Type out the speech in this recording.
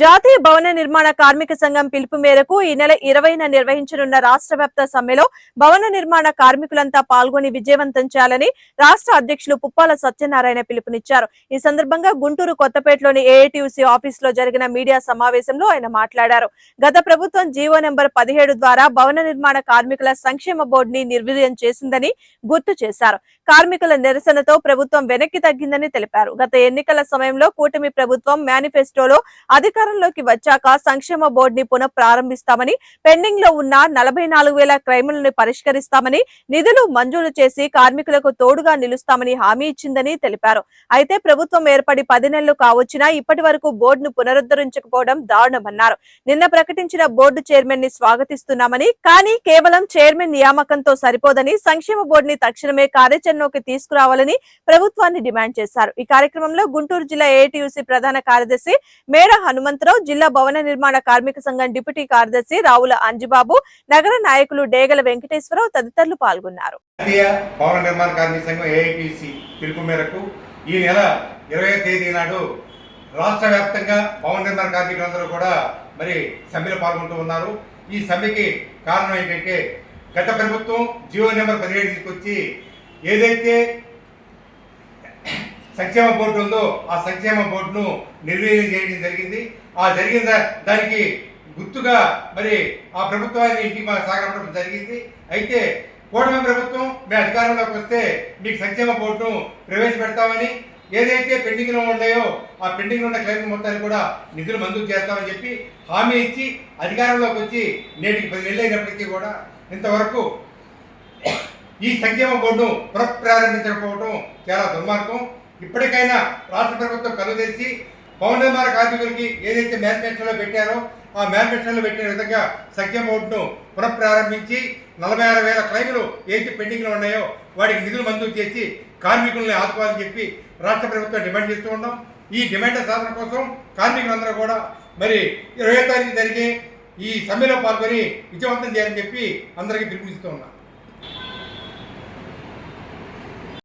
జాతీయ భవన నిర్మాణ కార్మిక సంఘం పిలుపు మేరకు ఈ నెల ఇరవైన నిర్వహించనున్న రాష్ట్ర వ్యాప్త సమ్మెలో భవన నిర్మాణ కార్మికులంతా పాల్గొని విజయవంతం చేయాలని రాష్ట్ర అధ్యక్షులు పుప్పాల సత్యనారాయణ పిలుపునిచ్చారు. ఈ సందర్భంగా గుంటూరు కొత్తపేటలోని ఏఐటీయూసీ ఆఫీస్లో జరిగిన మీడియా సమావేశంలో ఆయన మాట్లాడారు. గత ప్రభుత్వం జీవో నెంబర్ పదిహేడు ద్వారా భవన నిర్మాణ కార్మికుల సంక్షేమ బోర్డుని నిర్వీర్యం చేసిందని గుర్తు చేశారు. కార్మికుల నిరసనతో ప్రభుత్వం వెనక్కి తగ్గిందని తెలిపారు. గత ఎన్నికల సమయంలో కూటమి ప్రభుత్వం మేనిఫెస్టోలో అధికారంలోకి వచ్చాక సంక్షేమ బోర్డుని పునః ప్రారంభిస్తామని పెండింగ్లో ఉన్న నలభై నాలుగు వేల క్రైములను పరిష్కరిస్తామని నిధులు మంజూరు చేసి కార్మికులకు తోడుగా నిలుస్తామని హామీ ఇచ్చిందని తెలిపారు. అయితే ప్రభుత్వం ఏర్పడి పది నెలలు కావచ్చినా ఇప్పటి వరకు బోర్డును పునరుద్ధరించకపోవడం దారుణమన్నారు. నిన్న ప్రకటించిన బోర్డు చైర్మన్ని స్వాగతిస్తున్నామని కానీ కేవలం చైర్మన్ నియామకంతో సరిపోదని సంక్షేమ బోర్డుని తక్షణమే కార్యాచరణలోకి తీసుకురావాలని ప్రభుత్వాన్ని డిమాండ్ చేశారు. ఈ కార్యక్రమంలో గుంటూరు జిల్లా ఏటీయూసీ ప్రధాన కార్యదర్శి మేడ హనుమంతరావు జిల్లా భవన నిర్మాణ కార్మిక సంఘం డిప్యూటీ కార్యదర్శి రావుల అంజిబాబు నగర నాయకులు డేగల వెంకటేశ్వరరావు తదితరులు పాల్గొన్నారు. భవన నిర్మాణ కార్మిక సంఘం ఏఐటిసి పిలుపు మేరకు ఈ నెల ఇరవై తేదీ నాడు రాష్ట్ర వ్యాప్తంగా భవన నిర్మాణ కార్మికులందరూ కూడా మరి సమ్మెలో పాల్గొంటూ ఉన్నారు. ఈ సమ్మెకి కారణం ఏంటంటే గత ప్రభుత్వం జియో నెంబర్ పదిహేడు తీసుకొచ్చి ఏదైతే సంక్షేమ బోర్డు ఉందో ఆ సంక్షేమ బోర్డును నిర్వీర్యం చేయడం జరిగింది. ఆ జరిగిన దానికి గుర్తుగా మరి ఆ ప్రభుత్వాన్ని ఇంటికి మా సాగడం జరిగింది. అయితే కూటమి ప్రభుత్వం మేము అధికారంలోకి వస్తే మీకు సంక్షేమ బోర్డును ప్రవేశపెడతామని ఏదైతే పెండింగ్లో ఉన్నాయో ఆ పెండింగ్లో ఉన్న క్లైమ్ మొత్తాన్ని కూడా నిధులు మంజూరు చేస్తామని చెప్పి హామీ ఇచ్చి అధికారంలోకి వచ్చి నేటికి పది నెలలు అయినప్పటికీ కూడా ఇంతవరకు ఈ సంక్షేమ బోర్డును పునఃప్రారంభించకపోవడం చాలా దుర్మార్గం. ఇప్పటికైనా రాష్ట్ర ప్రభుత్వం కలు తెరిచి భవన నిర్మాణ కార్మికులకి ఏదైతే మేనిఫెస్టోలో పెట్టారో ఆ మేనిఫెస్టోలో పెట్టిన విధంగా సఖ్యం బోర్డును పునఃప్రారంభించి నలభై ఆరు వేల క్లైములు ఏదైతే పెండింగ్లో ఉన్నాయో వాటికి నిధులు మంజూరు చేసి కార్మికుల్ని ఆదుకోవాలని చెప్పి రాష్ట్ర ప్రభుత్వం డిమాండ్ చేస్తూ ఉన్నాం. ఈ డిమాండ్ల సాధన కోసం కార్మికులందరూ కూడా మరి ఇరవై తారీఖు జరిగే ఈ సమ్మెలో పాల్గొని విజయవంతం చేయాలని చెప్పి అందరికీ పిలుపునిస్తూ ఉన్నాం.